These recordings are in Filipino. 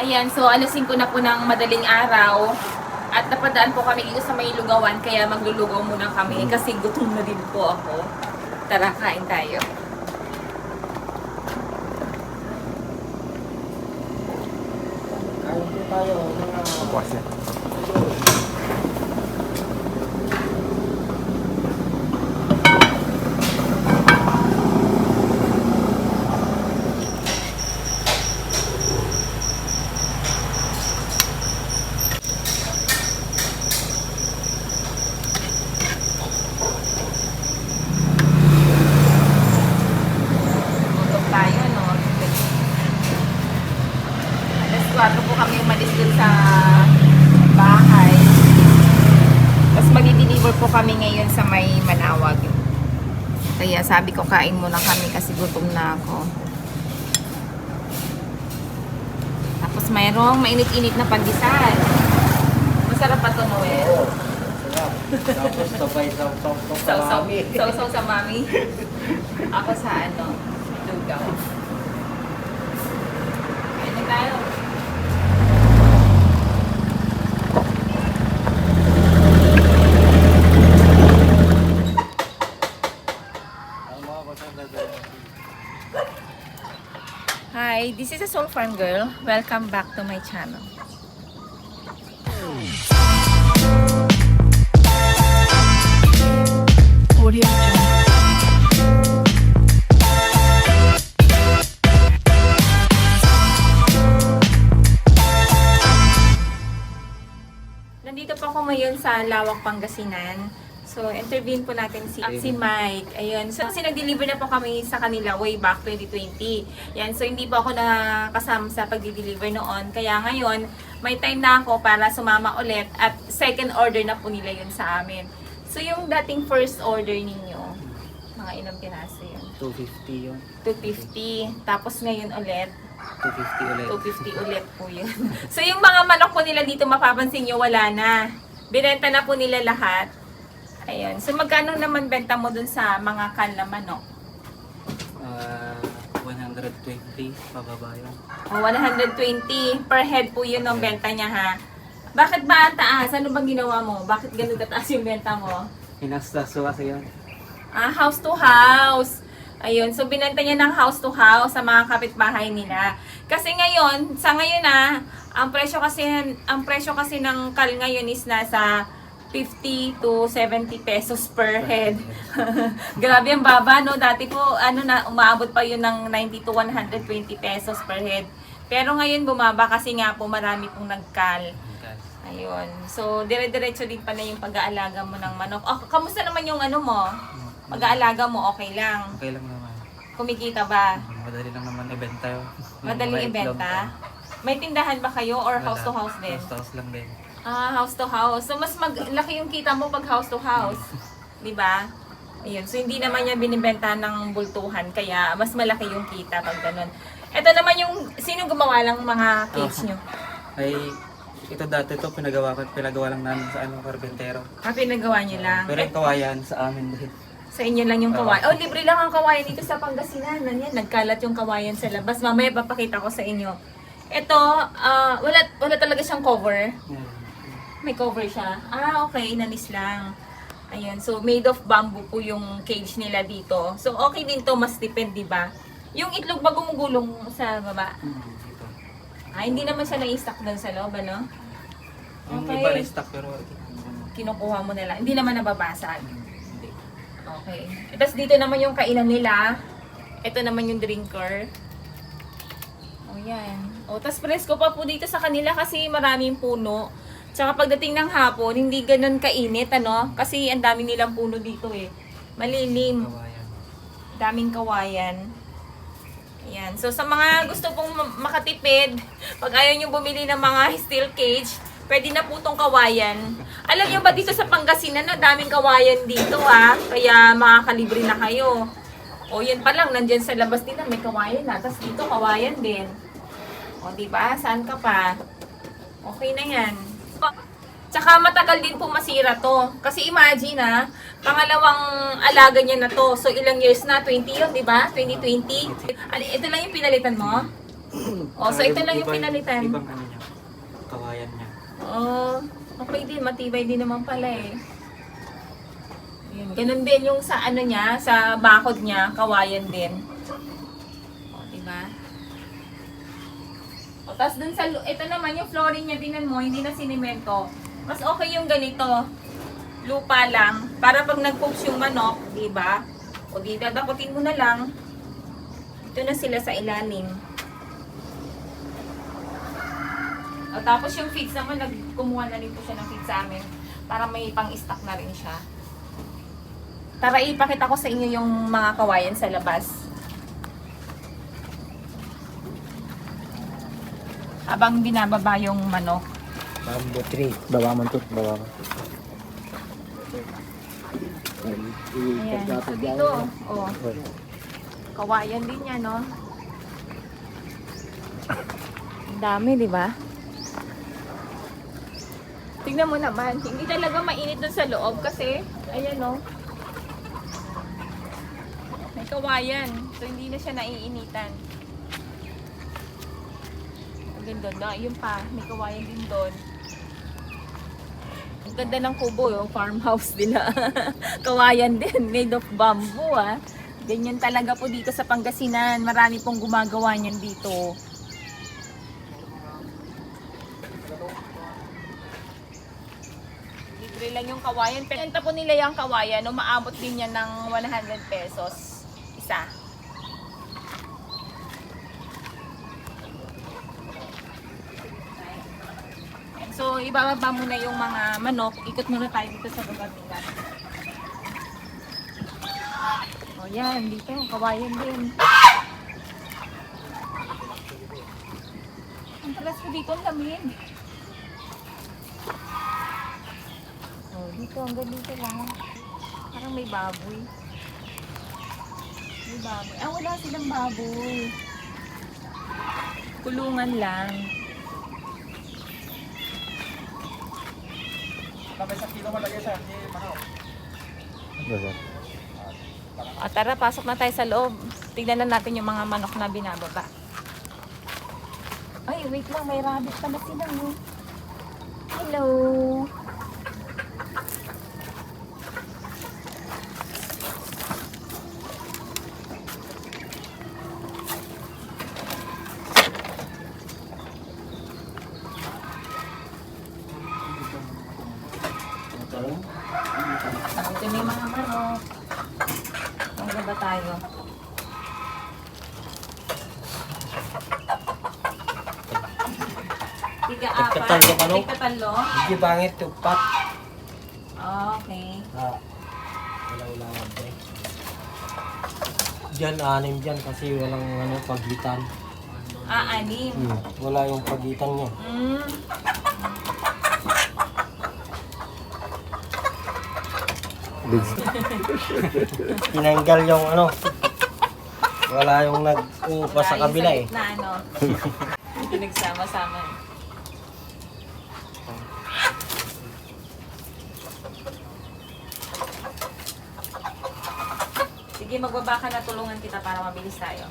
Ayan, so alas 5 na po ng madaling araw. At napadaan po kami dito sa may lugawan, kaya maglulugaw muna kami kasi gutom na din po ako. Tara, kain tayo. Kain po tayo mga Bukas yan. Gutom tayo, no? Alas 4 po kami umalis dun sa bahay. Tapos mag-deliver po kami ngayon sa may Manawag. Kaya sabi ko kain muna kami kasi gutom na ako. Tapos mayroong mainit-init na pandesal. Masarap pa to, Noel. Oo. Tapos sabay sa sa sa Sausaw, marami. sausaw sa mami. Ako sa ano, lugaw. Kain na tayo. Hi, this is a Soul Farm Girl. Welcome back to my channel. Nandito po ako ngayon sa Lawak, Pangasinan. So, intervene po natin si, si Mike. Ayun. So, kasi nag-deliver na po kami sa kanila way back 2020. Yan. So, hindi po ako nakasama sa pag-deliver noon. Kaya ngayon, may time na ako para sumama ulit at second order na po nila yun sa amin. So, yung dating first order ninyo, mga ilang piraso yun? 250 yun. 250. Tapos ngayon ulit, 250 ulit. 250 ulit po yun. so yung mga manok po nila dito, mapapansin nyo, wala na. Binenta na po nila lahat. Ayun. So magkano naman benta mo dun sa mga kan na manok? Ah, 120 pababa yun. O, 120 per head po yun ang benta niya ha. Bakit ba ang taas? Ano bang ginawa mo? Bakit ganun kataas yung benta mo? Hinastaso kasi yun. Ah, house to house. Ayun, so binenta niya ng house to house sa mga kapitbahay nila. Kasi ngayon, sa ngayon na, ang presyo kasi ang presyo kasi ng kal ngayon is nasa 50 to 70 pesos per head. Grabe ang baba, no? Dati po, ano na, umaabot pa yun ng 90 to 120 pesos per head. Pero ngayon bumaba kasi nga po marami pong nagkal. Ayun. So, dire-diretso din pala yung pag-aalaga mo ng manok. Oh, kamusta naman yung ano mo? Pag-aalaga mo, okay lang. Okay lang naman. Kumikita ba? Madali lang naman ibenta. Madaling ibenta? May tindahan ba kayo or house to house din? House to house lang din. Ah, house to house. So, mas maglaki yung kita mo pag house to house. Di ba? Ayun. So, hindi naman yan binibenta ng bultuhan. Kaya, mas malaki yung kita pag ganun. Ito naman yung, sino gumawa lang mga cage nyo? Ay, ito dati to pinagawa ko, pinagawa lang namin sa ano, karbentero. Ah, pinagawa nyo lang. Pero yung kawayan sa amin din. Sa inyo lang yung kawayan. Oh, libre lang ang kawayan dito sa Pangasinan. Yan, nagkalat yung kawayan sa labas. Mamaya papakita ko sa inyo. Ito, ah, wala, wala talaga siyang cover. Yan. May cover siya. Ah, okay. Nanis lang. Ayan. So, made of bamboo po yung cage nila dito. So, okay din to. Mas tipid, di ba? Yung itlog ba gumugulong sa baba? Hmm, ito. Ah, hindi naman siya na-stock doon sa loob, ano? Yung Okay. iba na stock pero Kinukuha mo nila. Hindi naman nababasag. hindi. Okay. Tapos dito naman yung kainan nila. Ito naman yung drinker. O yan. O, tapos presko pa po dito sa kanila kasi maraming puno. Tsaka pagdating ng hapon, hindi ganun kainit, ano? Kasi ang dami nilang puno dito eh. Malilim. Kawayan. Daming kawayan. Ayan. So, sa mga gusto pong ma- makatipid, pag ayaw nyo bumili ng mga steel cage, pwede na po tong kawayan. Alam nyo ba dito sa Pangasinan na daming kawayan dito ah. Kaya makakalibre na kayo. O yan pa lang, nandyan sa labas din na may kawayan na. Tapos dito kawayan din. O di ba? Saan ka pa? Okay na yan. Tsaka matagal din po masira to. Kasi imagine ha, pangalawang alaga niya na to. So ilang years na? 20 yun, di ba? 2020. Ano, ito lang yung pinalitan mo? Oh, so ito lang yung pinalitan. Ibang ano niya, kawayan niya. Oh, okay din. Matibay din naman pala eh. Yun. Ganun din yung sa ano niya, sa bakod niya, kawayan din. O, diba? Tapos dun sa, ito naman yung flooring niya, dinan mo, hindi na sinimento. Mas okay yung ganito, lupa lang, para pag nag-poach yung manok, diba? O di dadakutin mo na lang, ito na sila sa ilalim. O, tapos yung feeds naman, nagkumuha na rin po siya ng feeds sa amin para may pang-stock na rin siya. Tara, ipakita ko sa inyo yung mga kawayan sa labas. Habang binababa yung manok. Bamboo tree. Baba mo to. Baba mo. Ayan. Dito, oh, kawayan din yan, no? Ang dami, di ba? Tingnan mo naman, hindi talaga mainit dun sa loob kasi, ayan, no? May kawayan. So, hindi na siya naiinitan. Ang ganda na. Yun pa, may kawayan din doon. Ang ganda ng kubo, yung farmhouse nila. Kawayan din, made of bamboo ah. Ganyan talaga po dito sa Pangasinan. Marami pong gumagawa niyan dito. Libre lang yung kawayan. Pinenta po nila yung kawayan. Umaabot din yan ng 100 pesos. Isa. So, ibababa muna yung mga manok. Ikot muna tayo dito sa nila. O yan, dito. Kawayan din. Ang talas ko dito, ang lamig. O, dito, hanggang dito lang. Parang may baboy. May baboy. Ah, wala silang baboy. Kulungan lang. Baba. O tara, pasok na tayo sa loob. Tignan na natin yung mga manok na binababa. Ay, wait lang. May rabbit pala sila. No? Hello. Ito na yung mga manok. Ang ba tayo? Tiga apat. Tigtatalo Tigtatalo? Hindi bangit tupat. Okay. Ah. Wala wala eh. Diyan, anim dyan kasi walang ano, pagitan. Ah, anim. Hmm. Wala yung pagitan niya. Mm. Tinanggal yung ano. Wala yung nag-uupa sa kabila eh. Na ano. Pinagsama-sama. Sige, magbaba ka na tulungan kita para mabilis tayo.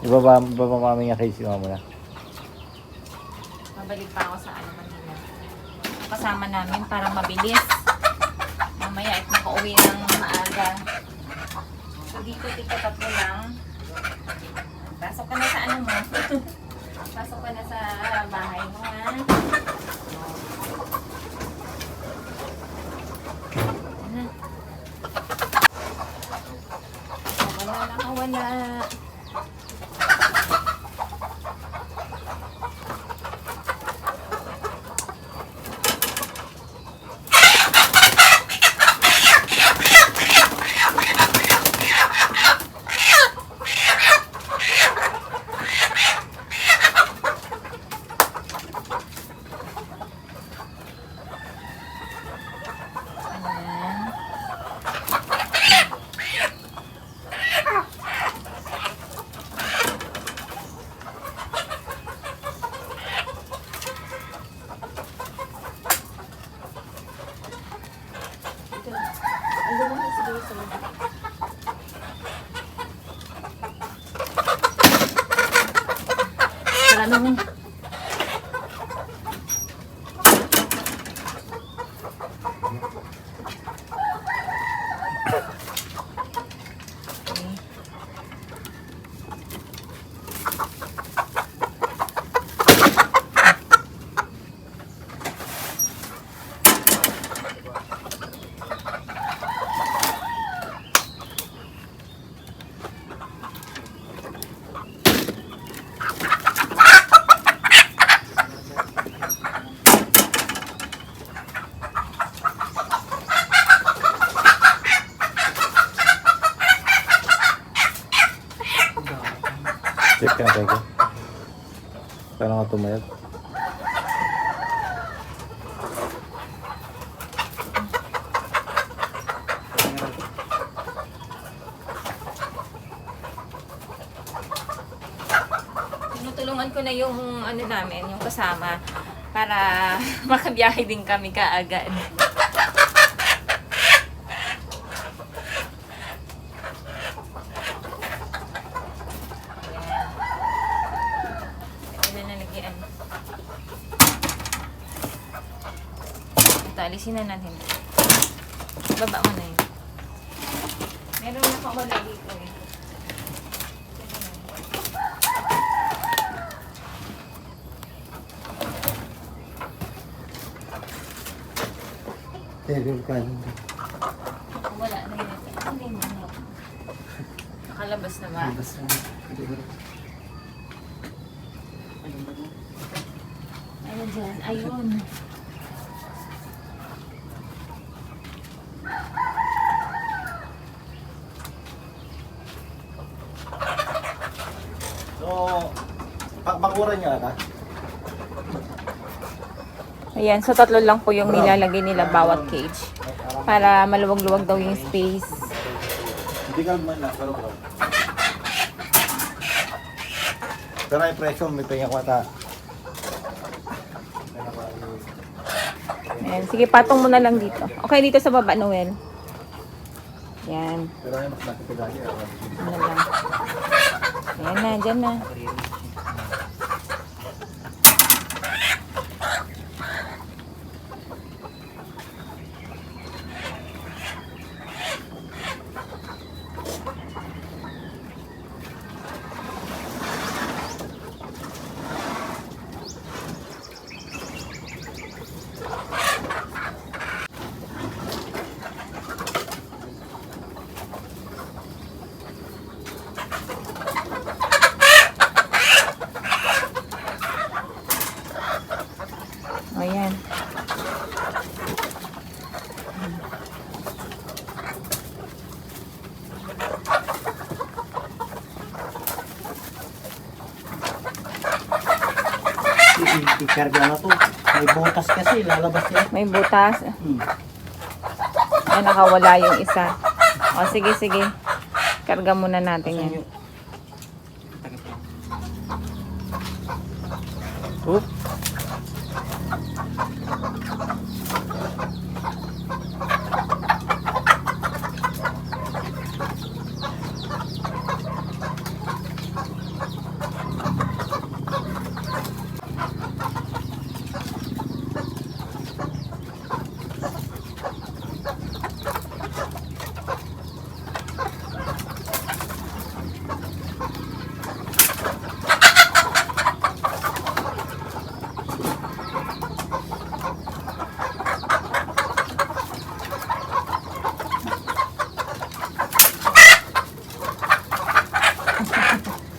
Ibaba, ibaba mami niya kay si mama na. Mabalik pa ako sa ano Manila. Kasama namin para mabilis. Mamaya at makauwi ng maaga. So dito, dito tatlo lang. Pasok ka na sa ano mo. Pasok ka na sa bahay mo ha. Ano? Wala na wala. Ayan. ano mo. Okay. Check ka na tayo. Paano ka tumayag? Tinutulungan ko na ano namin, yung kasama para makabiyahe din kami kaagad. Alisin na natin. Baba mo na yun. Meron na wala dito eh. Table ka. Wala na yun. Hindi na. Nakalabas na ba? Hindi ko Ayun dyan. Ayun. So, pakbakuran niyo ata? Ayan, so tatlo lang po yung nilalagay nila bawat cage. Para maluwag-luwag daw yung space. Hindi ka man na, pero bro. Pero ay presyo, may tingin ko ata. Ayan, sige, patong mo na lang dito. Okay, dito sa baba, Noel. Yan. Pero ay mas nakipagagi. Ano lang. Ayan na, dyan na. Ayan. I-carga na to. May butas kasi, lalabas yan. May butas. Hmm. Ay, nakawala yung isa. O, sige, sige. Karga muna natin yan. Oop!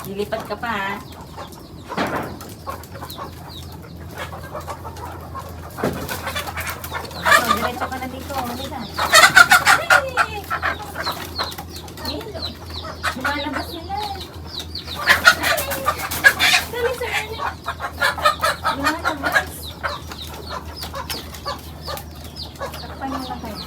Lilipat ka pa, ha? Oh, diretso ka na dito. Halika. Ay! Milo. Lumalabas sila. Ay! Dali sa kanya. Lumalabas. Takpan mo na kayo.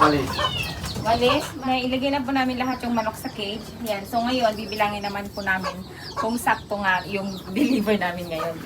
Walis. Walis, may ilagay na po namin lahat yung manok sa cage. Yan. So ngayon, bibilangin naman po namin kung sakto nga yung deliver namin ngayon,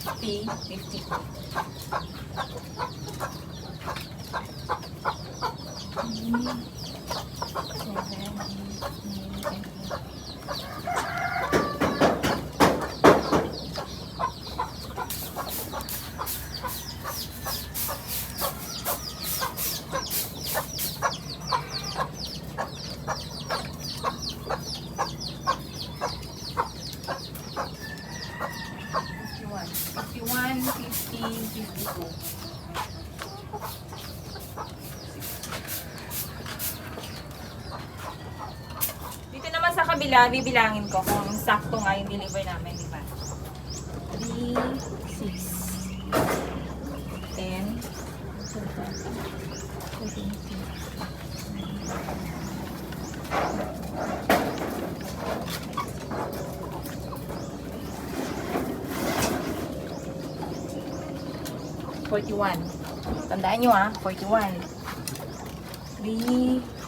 50, 50. Sakto nga yung deliver namin, di ba? 3, 6, 10, 14, 41. Tandaan nyo ah, 41. 3, 6,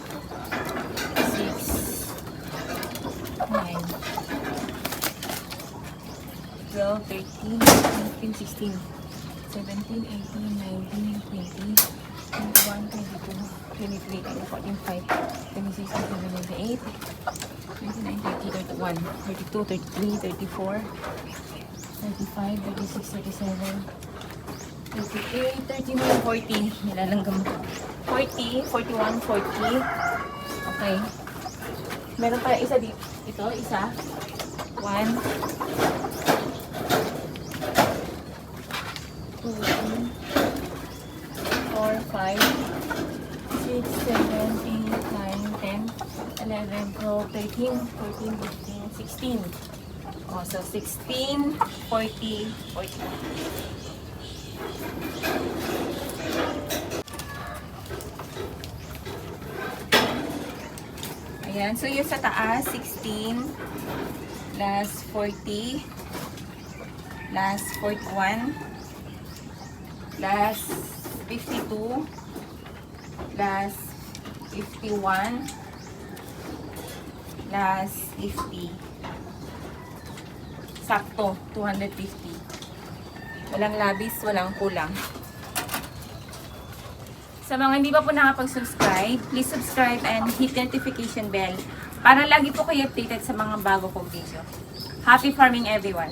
12, 13, 14, 16, 17, 18, 19, 20, 21, 22, 23, 24, 25, 26, 27, 28, 29, 30, 31, 32, 33, 34, 35, 36, 37, 38, 39, 40. Nilalanggam ko. 40, 41, 40. Okay. Meron pa isa dito. Ito, isa. 1. 2, 3, 4, 5, 6, 6, 7, 8, 9, 10, 11, 12, 13, 14, 15, 16. Oh, so 16, 40, 40. Ayan, so yung sa taas, 16, plus 40, plus 41, plus 52, plus 51, plus 50. Sakto, 250. Walang labis, walang kulang. Sa mga hindi pa po nakapag-subscribe, please subscribe and hit notification bell para lagi po kayo updated sa mga bago kong video. Happy farming everyone!